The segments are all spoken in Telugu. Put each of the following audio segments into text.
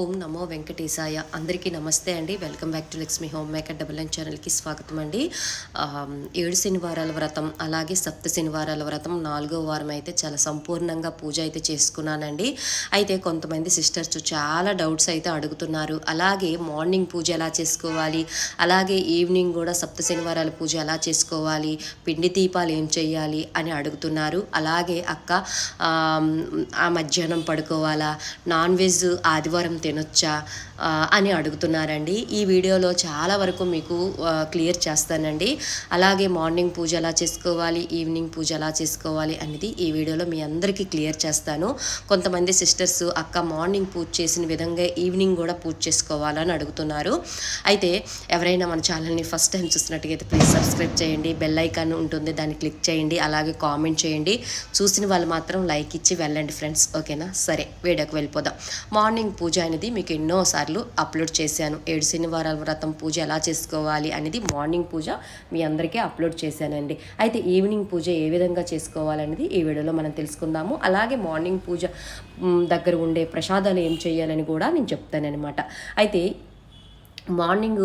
ఓం నమో వెంకటేశాయ. అందరికీ నమస్తే అండి. Welcome back to Lakshmi homemaker double N ఛానల్కి స్వాగతం అండి. ఏడు శనివారాల వ్రతం అలాగే సప్త శనివారాల వ్రతం నాలుగో వారం అయితే చాలా సంపూర్ణంగా పూజ అయితే చేసుకున్నానండి. అయితే కొంతమంది సిస్టర్స్ చాలా డౌట్స్ అయితే అడుగుతున్నారు. అలాగే మార్నింగ్ పూజ ఎలా చేసుకోవాలి? అలాగే ఈవినింగ్ కూడా సప్త శనివారాల పూజ ఎలా చేసుకోవాలి? పిండి దీపాలు ఏం చేయాలి? అని అడుగుతున్నారు. అలాగే అక్క ఆ మధ్యాహ్నం పడుకోవాలా? నాన్ వెజ్ ఆదివారం తినొచ్చా? అని అడుగుతున్నారండి. ఈ వీడియోలో చాలా వరకు మీకు క్లియర్ చేస్తానండి. అలాగే మార్నింగ్ పూజ ఎలా చేసుకోవాలి? ఈవినింగ్ పూజ ఎలా చేసుకోవాలి? అనేది ఈ వీడియోలో మీ అందరికీ క్లియర్ చేస్తాను. కొంతమంది సిస్టర్స్ అక్క మార్నింగ్ పూజ చేసిన విధంగా ఈవినింగ్ కూడా పూజ చేసుకోవాలని అడుగుతున్నారు. అయితే ఎవరైనా మన ఛానల్ని ఫస్ట్ టైం చూసినట్టుగైతే ప్లీజ్ సబ్స్క్రైబ్ చేయండి. బెల్ ఐకాన్ ఉంటుంది దాన్ని క్లిక్ చేయండి. అలాగే కామెంట్ చేయండి. చూసిన వాళ్ళు మాత్రం లైక్ ఇచ్చి వెళ్ళండి ఫ్రెండ్స్. ఓకేనా? సరే వీడియోకి వెళ్ళిపోదాం. మార్నింగ్ పూజ అనేది మీకు ఎన్నోసార్లు అప్లోడ్ చేశాను. ఏడు శనివారాల వ్రతం పూజ ఎలా చేసుకోవాలి అనేది మార్నింగ్ పూజ మీ అందరికీ అప్లోడ్ చేశానండి. అయితే ఈవినింగ్ పూజ ఏ విధంగా చేసుకోవాలనేది ఈ వీడియోలో మనం తెలుసుకుందాము. అలాగే మార్నింగ్ పూజ దగ్గర ఉండే ప్రసాదాలు ఏం చేయాలని కూడా నేను చెప్తానమాట అయితే మార్నింగ్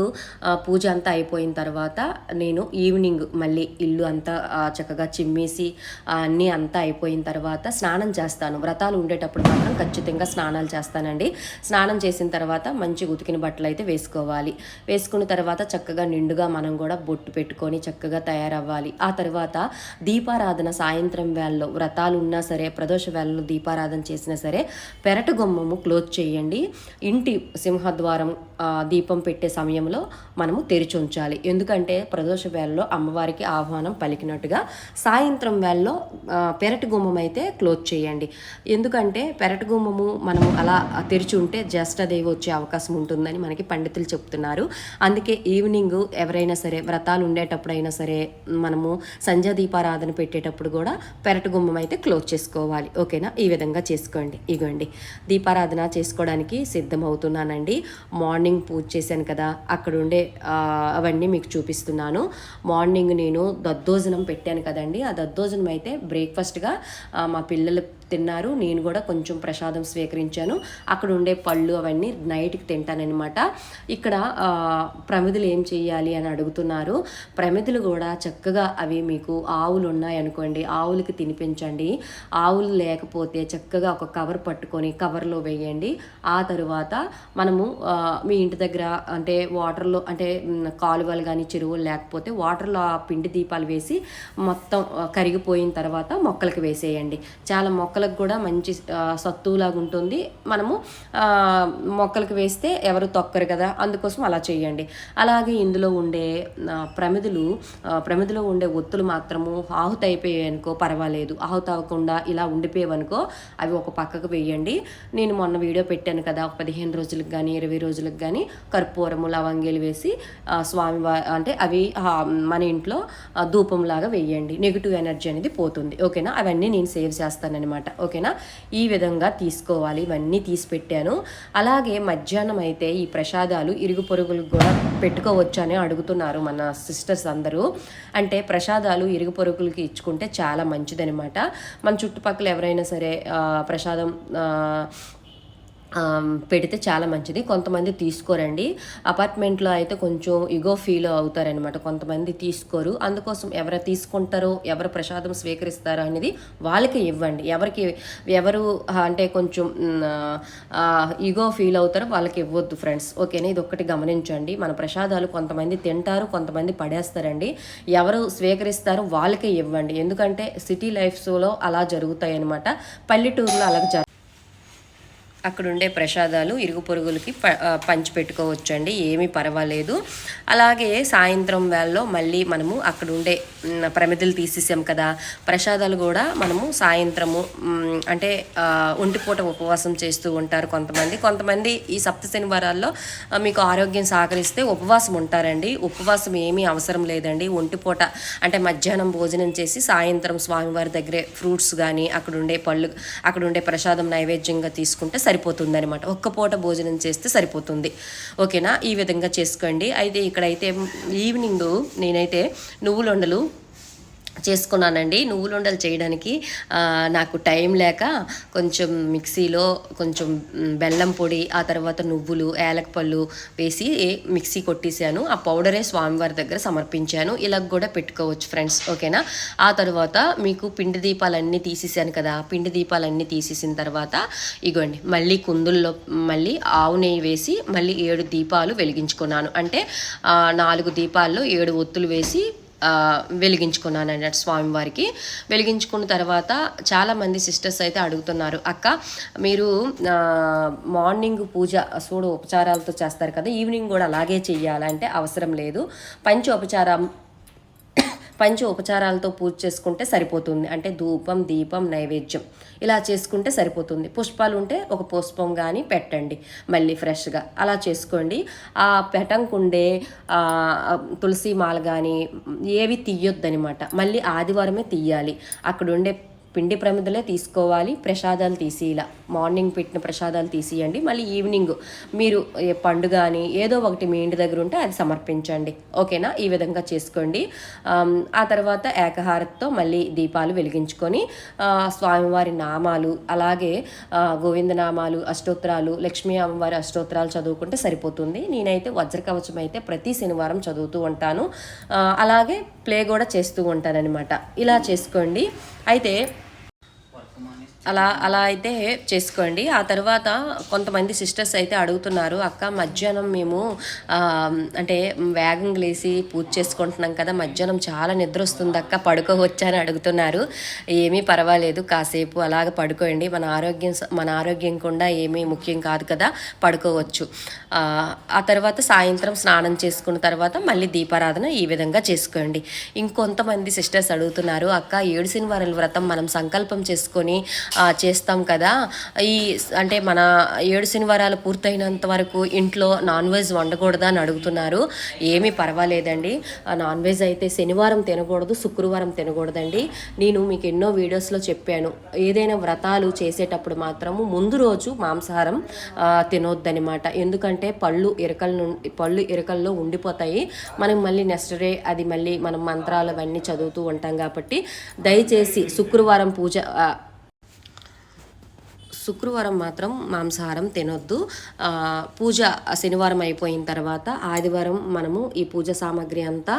పూజ అంతా అయిపోయిన తర్వాత నేను ఈవినింగ్ మళ్ళీ ఇల్లు అంతా చక్కగా చిమ్మేసి అన్నీ అంతా అయిపోయిన తర్వాత స్నానం చేస్తాను. వ్రతాలు ఉండేటప్పుడు మాత్రం ఖచ్చితంగా స్నానాలు చేస్తానండి. స్నానం చేసిన తర్వాత మంచి ఉతికిన బట్టలు అయితే వేసుకోవాలి. వేసుకున్న తర్వాత చక్కగా నిండుగా మనం కూడా బొట్టు పెట్టుకొని చక్కగా తయారవ్వాలి. ఆ తర్వాత దీపారాధన సాయంత్రం వేళలో వ్రతాలు ఉన్నా సరే ప్రదోష వేళలో దీపారాధన చేసినా సరే పెరటు గుమ్మము క్లోజ్ చేయండి. ఇంటి సింహద్వారం దీపం పెట్టే సమయంలో మనము తెరిచి ఉంచాలి. ఎందుకంటే ప్రదోష వేళలో అమ్మవారికి ఆహ్వానం పలికినట్టుగా సాయంత్రం వేళలో పెరటి గుమ్మం అయితే క్లోజ్ చేయండి. ఎందుకంటే పెరటి గుమ్మము మనము అలా తెరిచి ఉంటే జ్యేష్ఠదేవి వచ్చే అవకాశం ఉంటుందని మనకి పండితులు చెప్తున్నారు. అందుకే ఈవినింగ్ ఎవరైనా సరే వ్రతాలు ఉండేటప్పుడైనా సరే మనము సంధ్యా దీపారాధన పెట్టేటప్పుడు కూడా పెరటి గుమ్మం అయితే క్లోజ్ చేసుకోవాలి. ఓకేనా? ఈ విధంగా చేసుకోండి. ఇగోండి. దీపారాధన చేసుకోవడానికి సిద్ధమవుతున్నానండి. మార్నింగ్ పూజ చేశాను కదా అక్కడ ఉండే అవన్నీ మీకు చూపిస్తున్నాను. మార్నింగ్ నేను దద్దోజనం పెట్టాను కదండి. ఆ దద్దోజనం అయితే బ్రేక్ఫాస్ట్గా మా పిల్లలు తిన్నారు. నేను కూడా కొంచెం ప్రసాదం స్వీకరించాను. అక్కడ ఉండే పళ్ళు అవన్నీ నైట్కి తింటానన్నమాట. ఇక్కడ ప్రమిదలు ఏం చేయాలి అని అడుగుతున్నారు. ప్రమిదలు కూడా చక్కగా అవి మీకు ఆవులు ఉన్నాయనుకోండి ఆవులకి తినిపించండి. ఆవులు లేకపోతే చక్కగా ఒక కవర్ పట్టుకొని కవర్లో వేయండి. ఆ తరువాత మనము మీ ఇంటి దగ్గర అంటే వాటర్లో అంటే కాలువలు కానీ చెరువులు లేకపోతే వాటర్లో ఆ పిండి దీపాలు వేసి మొత్తం కరిగిపోయిన తర్వాత మొక్కలకి వేసేయండి. చాలా మొక్క మొక్కలకు కూడా మంచి సత్తులాగా ఉంటుంది. మనము మొక్కలకు వేస్తే ఎవరు తొక్కరు కదా అందుకోసం అలా చేయండి. అలాగే ఇందులో ఉండే ప్రమిదులు ప్రమిదిలో ఉండే ఒత్తులు మాత్రము ఆహుత అయిపోయాయి అనుకో పర్వాలేదు. ఆహుత అవ్వకుండా ఇలా ఉండిపోయావనుకో అవి ఒక పక్కకు వేయండి. నేను మొన్న వీడియో పెట్టాను కదా ఒక పదిహేను రోజులకు కానీ ఇరవై రోజులకు కానీ కర్పూరము లవంగిలు వేసి స్వామి అంటే అవి మన ఇంట్లో ధూపంలాగా వేయండి. నెగిటివ్ ఎనర్జీ అనేది పోతుంది. ఓకేనా? అవన్నీ నేను సేవ్ చేస్తానన్నమాట. ఓకేనా? ఈ విధంగా తీసుకోవాలి. ఇవన్నీ తీసి పెట్టాను అలాగే మధ్యాహ్నం అయితే ఈ ప్రసాదాలు ఇరుగు పొరుగులకు కూడా పెట్టుకోవచ్చు అని అడుగుతున్నారు మన సిస్టర్స్ అందరూ. అంటే ప్రసాదాలు ఇరుగు పొరుగులకి ఇచ్చుకుంటే చాలా మంచిదనమాట మన చుట్టుపక్కల ఎవరైనా సరే ప్రసాదం పెడితే చాలా మంచిది. కొంతమంది తీసుకోరండి. అపార్ట్మెంట్లో అయితే కొంచెం ఇగో ఫీల్ అవుతారనమాట కొంతమంది తీసుకోరు. అందుకోసం ఎవరు తీసుకుంటారో ఎవరు ప్రసాదం స్వీకరిస్తారో అనేది వాళ్ళకి ఇవ్వండి. ఎవరికి ఎవరు అంటే కొంచెం ఇగో ఫీల్ అవుతారో వాళ్ళకి ఇవ్వద్దు ఫ్రెండ్స్. ఓకేనా? ఇది ఒక్కటి గమనించండి. మన ప్రసాదాలు కొంతమంది తింటారు కొంతమంది పడేస్తారండి. ఎవరు స్వీకరిస్తారో వాళ్ళకే ఇవ్వండి. ఎందుకంటే సిటీ లైఫ్స్లో అలా జరుగుతాయి అనమాట పల్లెటూరులో అలాగే జర అక్కడ ఉండే ప్రసాదాలు ఇరుగు పొరుగులకి ప పంచి పెట్టుకోవచ్చండి ఏమీ పర్వాలేదు. అలాగే సాయంత్రం వేళలో మళ్ళీ మనము అక్కడ ఉండే ప్రమిదలు తీసేసాం కదా. ప్రసాదాలు కూడా మనము సాయంత్రము అంటే ఒంటిపూట ఉపవాసం చేస్తూ ఉంటారు కొంతమంది. కొంతమంది ఈ సప్త శనివారాల్లో మీకు ఆరోగ్యం సహకరిస్తే ఉపవాసం ఉంటారండి. ఉపవాసం ఏమీ అవసరం లేదండి. ఒంటిపూట అంటే మధ్యాహ్నం భోజనం చేసి సాయంత్రం స్వామివారి దగ్గరే ఫ్రూట్స్ కానీ అక్కడ ఉండే పళ్ళు అక్కడ ఉండే ప్రసాదం నైవేద్యంగా తీసుకుంటే సరిపోతుంది అనమాట ఒక్క పూట భోజనం చేస్తే సరిపోతుంది. ఓకేనా? ఈ విధంగా చేసుకోండి. అయితే ఇక్కడైతే ఈవినింగ్ నేనైతే నువ్వులొండలు చేసుకున్నానండి. నువ్వులుండలు చేయడానికి నాకు టైం లేక కొంచెం మిక్సీలో కొంచెం బెల్లం పొడి ఆ తర్వాత నువ్వులు ఏలకపళ్ళు వేసి మిక్సీ కొట్టేశాను. ఆ పౌడరే స్వామివారి దగ్గర సమర్పించాను. ఇలా కూడా పెట్టుకోవచ్చు ఫ్రెండ్స్. ఓకేనా? ఆ తర్వాత మీకు పిండి దీపాలన్నీ తీసేసాను కదా. పిండి దీపాలన్నీ తీసేసిన తర్వాత ఇగోండి మళ్ళీ కుందుల్లో మళ్ళీ ఆవు నెయ్యి వేసి మళ్ళీ ఏడు దీపాలు వెలిగించుకున్నాను. అంటే నాలుగు దీపాల్లో ఏడు ఒత్తులు వేసి వెలిగించుకున్నాను అన్నట్టు స్వామివారికి వెలిగించుకున్న తర్వాత చాలామంది సిస్టర్స్ అయితే అడుగుతున్నారు అక్క మీరు మార్నింగ్ పూజ సూడు ఉపచారాలతో చేస్తారు కదా ఈవినింగ్ కూడా అలాగే చెయ్యాలంటే అవసరం లేదు. పంచ ఉపచారం పంచ ఉపచారాలతో పూజ చేసుకుంటే సరిపోతుంది. అంటే ధూపం దీపం నైవేద్యం ఇలా చేసుకుంటే సరిపోతుంది. పుష్పాలు ఉంటే ఒక పుష్పం కానీ పెట్టండి. మళ్ళీ ఫ్రెష్గా అలా చేసుకోండి. ఆ పెటంకుండే తులసి మాల కానీ ఏవి తీయొద్దనమాట. మళ్ళీ ఆదివారమే తీయాలి. అక్కడ ఉండే పిండి ప్రమిదలే తీసుకోవాలి ప్రసాదాలు తీసి ఇలా మార్నింగ్ పెట్టిన ప్రసాదాలు తీసియండి. మళ్ళీ ఈవినింగ్ మీరు పండుగ అని ఏదో ఒకటి మీ ఇంటి దగ్గర ఉంటే అది సమర్పించండి. ఓకేనా? ఈ విధంగా చేసుకోండి. ఆ తర్వాత ఏకహారతితో మళ్ళీ దీపాలు వెలిగించుకొని స్వామివారి నామాలు అలాగే గోవిందనామాలు అష్టోత్తరాలు లక్ష్మీ అమ్మవారి అష్టోత్తరాలు చదువుకుంటే సరిపోతుంది. నేనైతే వజ్రకవచం అయితే ప్రతి శనివారం చదువుతూ ఉంటాను. అలాగే ప్లే కూడా చేస్తూ ఉంటానన్నమాట. ఇలా చేసుకోండి. అయితే అలా అలా అయితే చేసుకోండి. ఆ తర్వాత కొంతమంది సిస్టర్స్ అయితే అడుగుతున్నారు అక్క మధ్యాహ్నం మేము అంటే వేగం లేసి పూజ చేసుకుంటున్నాం కదా మధ్యాహ్నం చాలా నిద్ర వస్తుంది అక్క పడుకోవచ్చా అని అడుగుతున్నారు. ఏమీ పర్వాలేదు కాసేపు అలాగ పడుకోండి. మన ఆరోగ్యం మన ఆరోగ్యం కూడా ఏమీ ముఖ్యం కాదు కదా పడుకోవచ్చు. ఆ, తర్వాత సాయంత్రం స్నానం చేసుకున్న తర్వాత మళ్ళీ దీపారాధన ఈ విధంగా చేసుకోండి. ఇంకొంతమంది సిస్టర్స్ అడుగుతున్నారు అక్క ఏడు శనివారాల వ్రతం మనం సంకల్పం చేసుకొని చేస్తాం కదా. ఈ అంటే మన ఏడు శనివారాలు పూర్తయినంత వరకు ఇంట్లో నాన్ వెజ్ వండకూడదా అని అడుగుతున్నారు. ఏమీ పర్వాలేదండి. నాన్ వెజ్ అయితే శనివారం తినకూడదు శుక్రవారం తినకూడదండి. నేను మీకు ఎన్నో వీడియోస్లో చెప్పాను. ఏదైనా వ్రతాలు చేసేటప్పుడు మాత్రము ముందు రోజు మాంసాహారం తినొద్దనమాట ఎందుకంటే పళ్ళు ఇరకల నుండి పళ్ళు ఇరకల్లో ఉండిపోతాయి. మనం మళ్ళీ నెక్స్ట్ డే అది మళ్ళీ మనం మంత్రాలు అవన్నీ చదువుతూ ఉంటాం కాబట్టి దయచేసి శుక్రవారం పూజ శుక్రవారం మాత్రం మాంసాహారం తినొద్దు. పూజ శనివారం అయిపోయిన తర్వాత ఆదివారం మనము ఈ పూజ సామాగ్రి అంతా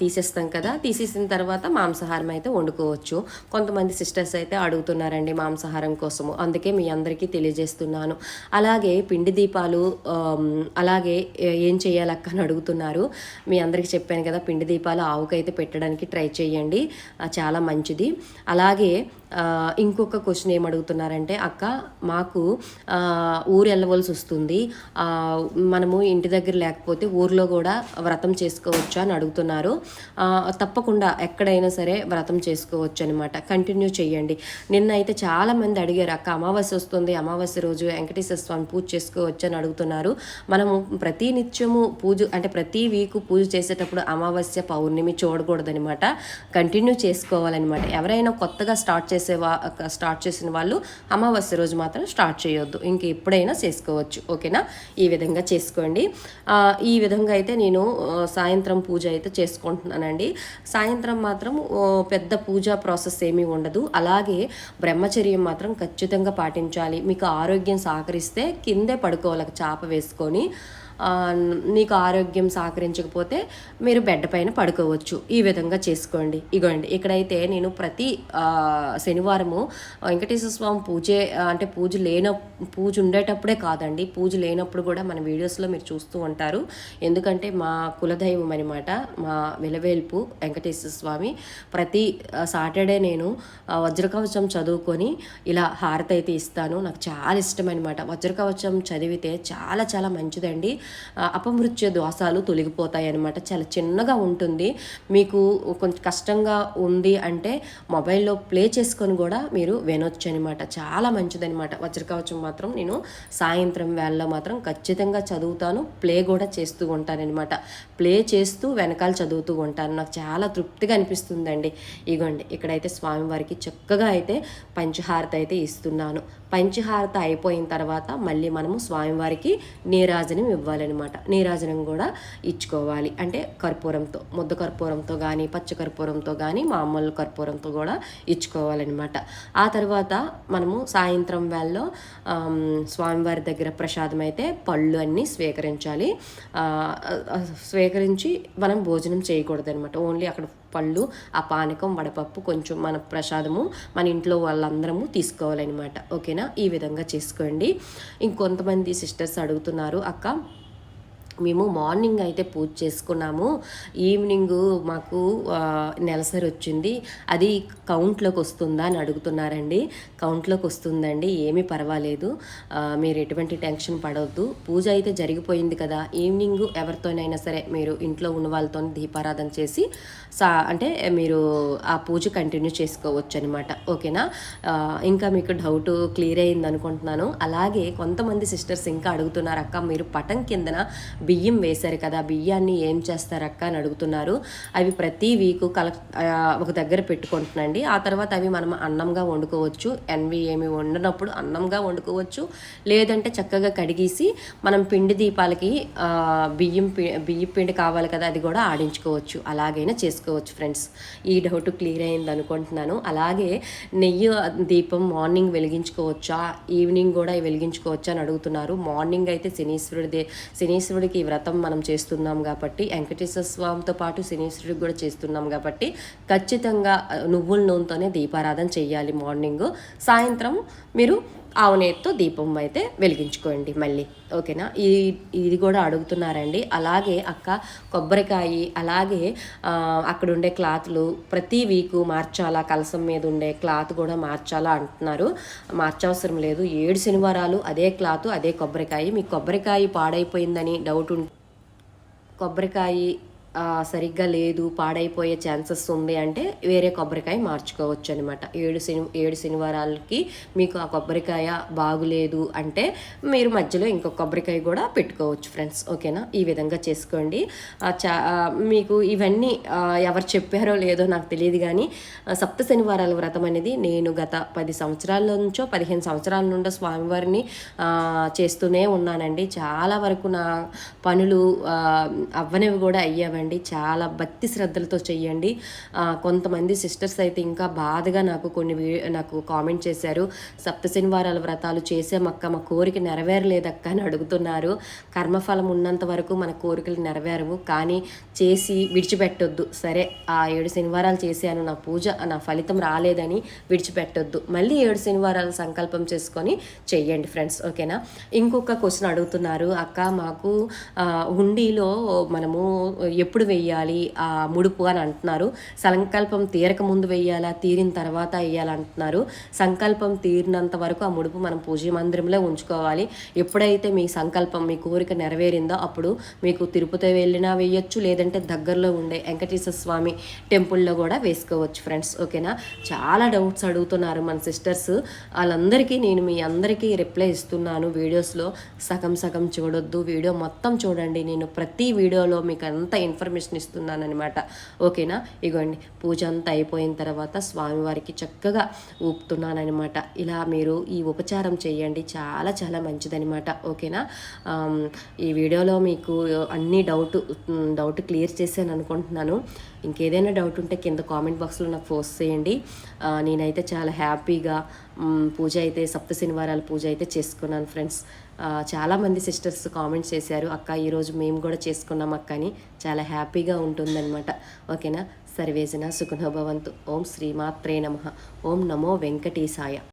తీసేస్తాం కదా. తీసేసిన తర్వాత మాంసాహారం అయితే వండుకోవచ్చు. కొంతమంది సిస్టర్స్ అయితే అడుగుతున్నారండి మాంసాహారం కోసము. అందుకే మీ అందరికీ తెలియజేస్తున్నాను. అలాగే పిండి దీపాలు అలాగే ఏం చేయాలక్క అని అడుగుతున్నారు. మీ అందరికీ చెప్పాను కదా పిండి దీపాలు ఆవుకైతే పెట్టడానికి ట్రై చేయండి. చాలా మంచిది. అలాగే ఇంకొక క్వశ్చన్ ఏం అడుగుతున్నారంటే అక్క మాకు ఊరు వెళ్ళవలసి వస్తుంది. మనము ఇంటి దగ్గర లేకపోతే ఊర్లో కూడా వ్రతం చేసుకోవచ్చు అని అడుగుతున్నారు. తప్పకుండా ఎక్కడైనా సరే వ్రతం చేసుకోవచ్చు అనమాట కంటిన్యూ చేయండి నిన్న అయితే చాలా మంది అడిగారు అక్క అమావాస్య వస్తుంది అమావాస్య రోజు వెంకటేశ్వర స్వామి పూజ చేసుకోవచ్చు అని అడుగుతున్నారు. మనము ప్రతి నిత్యము పూజ అంటే ప్రతి వీక్ పూజ చేసేటప్పుడు అమావాస్య పౌర్ణమి చూడకూడదనమాట కంటిన్యూ చేసుకోవాలన్నమాట. ఎవరైనా కొత్తగా స్టార్ట్ చేసే వా స్టార్ట్ చేసిన వాళ్ళు అమావాస్య రోజు మాత్రం స్టార్ట్ చేయొద్దు. ఇంక ఎప్పుడైనా చేసుకోవచ్చు. ఓకేనా? ఈ విధంగా చేసుకోండి. ఈ విధంగా అయితే నేను సాయంత్రం పూజ అయితే చేసుకుంటున్నానండి. సాయంత్రం మాత్రం పెద్ద పూజా ప్రాసెస్ ఏమీ ఉండదు. అలాగే బ్రహ్మచర్యం మాత్రం ఖచ్చితంగా పాటించాలి. మీకు ఆరోగ్యం సహకరిస్తే కిందే పడుకోవాలి చాప వేసుకొని. నీకు ఆరోగ్యం సహకరించకపోతే మీరు బెడ్ పైన పడుకోవచ్చు. ఈ విధంగా చేసుకోండి. ఇగోండి ఇక్కడైతే నేను ప్రతి శనివారము వెంకటేశ్వర స్వామి పూజే అంటే పూజ లేన పూజ ఉండేటప్పుడే కాదండి. పూజ లేనప్పుడు కూడా మన వీడియోస్లో మీరు చూస్తూ ఉంటారు. ఎందుకంటే మా కులదైవం అనమాట మా వెలవేల్పు వెంకటేశ్వర స్వామి ప్రతి సాటర్డే నేను వజ్రకవచం చదువుకొని ఇలా హారతి అయితే ఇస్తాను. నాకు చాలా ఇష్టం అనమాట వజ్రకవచం చదివితే చాలా చాలా మంచిదండి. అపమృత్య దోషాలు తొలగిపోతాయి అనమాట చాలా చిన్నగా ఉంటుంది. మీకు కొంచెం కష్టంగా ఉంది అంటే మొబైల్లో ప్లే చేసుకొని కూడా మీరు వినొచ్చు అనమాట చాలా మంచిదనమాట వజ్రకవచం మాత్రం నేను సాయంత్రం వేళలో మాత్రం ఖచ్చితంగా చదువుతాను. ప్లే కూడా చేస్తూ ఉంటానన్నమాట ప్లే చేస్తూ వెనకాల చదువుతూ ఉంటాను. నాకు చాలా తృప్తిగా అనిపిస్తుందండి. ఇగోండి ఇక్కడైతే స్వామివారికి చక్కగా అయితే పంచహారత అయితే ఇస్తున్నాను. పంచహారత అయిపోయిన తర్వాత మళ్ళీ మనము స్వామివారికి నీరాజనం ఇవ్వాలి. ఇచ్చుకోవాలన్నమాట నీరాజనం కూడా ఇచ్చుకోవాలి. అంటే కర్పూరంతో ముద్ద కర్పూరంతో కానీ పచ్చ కర్పూరంతో కానీ మామూలు కర్పూరంతో కూడా ఇచ్చుకోవాలన్నమాట. ఆ తర్వాత మనము సాయంత్రం వేళలో స్వామివారి దగ్గర ప్రసాదం అయితే పళ్ళు అన్నీ స్వీకరించాలి. స్వీకరించి మనం భోజనం చేయకూడదు అనమాట ఓన్లీ అక్కడ పళ్ళు ఆ పానకం వడపప్పు కొంచెం మన ప్రసాదము మన ఇంట్లో వాళ్ళందరము తీసుకోవాలన్నమాట. ఓకేనా? ఈ విధంగా చేసుకోండి. ఇంకొంతమంది సిస్టర్స్ అడుగుతున్నారు అక్క మేము మార్నింగ్ అయితే పూజ చేసుకున్నాము. ఈవినింగ్ మాకు నెలసరి వచ్చింది. అది కౌంట్లోకి వస్తుందా అని అడుగుతున్నారండి. కౌంట్లోకి వస్తుందండి. ఏమీ పర్వాలేదు. మీరు ఎటువంటి టెన్షన్ పడవద్దు పూజ అయితే జరిగిపోయింది కదా. ఈవినింగ్ ఎవరితోనైనా సరే మీరు ఇంట్లో ఉన్న వాళ్ళతో దీపారాధన చేసి సా అంటే మీరు ఆ పూజ కంటిన్యూ చేసుకోవచ్చు అనమాట ఓకేనా ఇంకా మీకు డౌట్ క్లియర్ అయింది అనుకుంటున్నాను అలాగే కొంతమంది సిస్టర్స్ ఇంకా అడుగుతున్నారు అక్క మీరు పటం కిందన బియ్యం వేశారు కదా బియ్యాన్ని ఏం చేస్తారక్క అని అడుగుతున్నారు. అవి ప్రతి వీక్ కలెక్ట్ ఒక దగ్గర పెట్టుకుంటున్నాండి. ఆ తర్వాత అవి మనం అన్నంగా వండుకోవచ్చు. ఎన్వి ఏమి వండినప్పుడు అన్నంగా వండుకోవచ్చు. లేదంటే చక్కగా కడిగేసి మనం పిండి దీపాలకి బియ్యం పి- బియ్యం పిండి కావాలి కదా అది కూడా ఆడించుకోవచ్చు. అలాగైనా చేసుకోవచ్చు ఫ్రెండ్స్. ఈ డౌట్ క్లియర్ అయింది అనుకుంటున్నాను. అలాగే నెయ్యి దీపం మార్నింగ్ వెలిగించుకోవచ్చా? ఈవినింగ్ కూడా వెలిగించుకోవచ్చా అని అడుగుతున్నారు. మార్నింగ్ అయితే శనీశ్వరుడి శనీశ్వరుడికి ఈ వ్రతం మనం చేస్తున్నాం కాబట్టి వెంకటేశ్వర స్వామితో పాటు శనీశ్వరుడికి కూడా చేస్తున్నాం కాబట్టి ఖచ్చితంగా నువ్వుల నూనెతోనే దీపారాధన చేయాలి మార్నింగ్. సాయంత్రం మీరు ఆవునేతితో దీపం అయితే వెలిగించుకోండి మళ్ళీ. ఓకేనా? ఈ ఇది కూడా అడుగుతున్నారండి. అలాగే అక్క కొబ్బరికాయ అలాగే అక్కడ ఉండే క్లాత్లు ప్రతి వీకు మార్చాలా? కలసం మీద ఉండే క్లాత్ కూడా మార్చాలా అంటున్నారు. మార్చవసరం లేదు. ఏడు శనివారాలు అదే క్లాత్ అదే కొబ్బరికాయ. మీ కొబ్బరికాయ పాడైపోయిందని డౌట్ ఉంటుంది కొబ్బరికాయ సరిగ్గా లేదు పాడైపోయే ఛాన్సెస్ ఉంది అంటే వేరే కొబ్బరికాయ మార్చుకోవచ్చు అనమాట ఏడు శని ఏడు శనివారాలకి మీకు ఆ కొబ్బరికాయ బాగులేదు అంటే మీరు మధ్యలో ఇంకొక కొబ్బరికాయ కూడా పెట్టుకోవచ్చు ఫ్రెండ్స్. ఓకేనా? ఈ విధంగా చేసుకోండి. చా మీకు ఇవన్నీ ఎవరు చెప్పారో లేదో నాకు తెలియదు కానీ సప్త శనివారాల వ్రతం అనేది నేను గత పది సంవత్సరాల నుంచో పదిహేను సంవత్సరాల నుండో స్వామివారిని చేస్తూనే ఉన్నానండి. చాలా వరకు నా పనులు అవ్వనివి కూడా అయ్యావండి. చాలా భక్తి శ్రద్ధలతో చెయ్యండి కొంతమంది సిస్టర్స్ అయితే ఇంకా బాధగా నాకు కొన్ని నాకు కామెంట్ చేశారు. సప్త శనివారాల వ్రతాలు చేసామక్క మా కోరిక నెరవేరలేదక్క అని అడుగుతున్నారు. కర్మఫలం ఉన్నంత వరకు మన కోరికలు నెరవేరవు కానీ చేసి విడిచిపెట్టొద్దు. సరే ఆ ఏడు శనివారాలు చేశాను నా పూజ నా ఫలితం రాలేదని విడిచిపెట్టొద్దు. మళ్ళీ ఏడు శనివారాలు సంకల్పం చేసుకొని చెయ్యండి ఫ్రెండ్స్ ఓకేనా? ఇంకొక క్వశ్చన్ అడుగుతున్నారు. అక్క మాకు హుండీలో మనము ఎప్పుడు ఎప్పుడు వెయ్యాలి ఆ ముడుపు అని అంటున్నారు. సంకల్పం తీరక ముందు వెయ్యాలా తీరిన తర్వాత వేయాలంటున్నారు అంటున్నారు సంకల్పం తీరినంత వరకు ఆ ముడుపు మనం పూజ మందిరంలో ఉంచుకోవాలి. ఎప్పుడైతే మీ సంకల్పం మీ కోరిక నెరవేరిందో అప్పుడు మీకు తిరుపతి వెళ్ళినా వేయొచ్చు లేదంటే దగ్గరలో ఉండే వెంకటేశ్వర స్వామి టెంపుల్లో కూడా వేసుకోవచ్చు ఫ్రెండ్స్. ఓకేనా? చాలా డౌట్స్ అడుగుతున్నారు మన సిస్టర్స్. వాళ్ళందరికీ నేను మీ అందరికీ రిప్లై ఇస్తున్నాను వీడియోస్లో. సగం సగం చూడొద్దు. వీడియో మొత్తం చూడండి. నేను ప్రతి వీడియోలో మీకు అంత ఇన్ఫర్మేషన్ ఇస్తున్నాను అనమాట ఓకేనా? ఇగోండి పూజ అంతా అయిపోయిన తర్వాత స్వామివారికి చక్కగా ఊపుతున్నానమాట ఇలా మీరు ఈ ఉపచారం చేయండి చాలా చాలా మంచిదనమాట ఓకేనా? ఈ వీడియోలో మీకు అన్ని డౌట్ డౌట్ క్లియర్ చేశాను అనుకుంటున్నాను. ఇంకేదైనా డౌట్ ఉంటే కింద కామెంట్ బాక్స్లో నాకు పోస్ట్ చేయండి. నేనైతే చాలా హ్యాపీగా పూజ అయితే సప్త శనివారాల పూజ అయితే చేసుకున్నాను ఫ్రెండ్స్ చాలామంది సిస్టర్స్ కామెంట్స్ చేశారు అక్క ఈరోజు మేము కూడా చేసుకున్నాం అక్క అని. చాలా హ్యాపీగా ఉంటుందన్నమాట. ఓకేనా? సర్వేజన సుఖనభవంతు ఓం శ్రీమాత్రే నమ. ఓం నమో వెంకటేశాయ.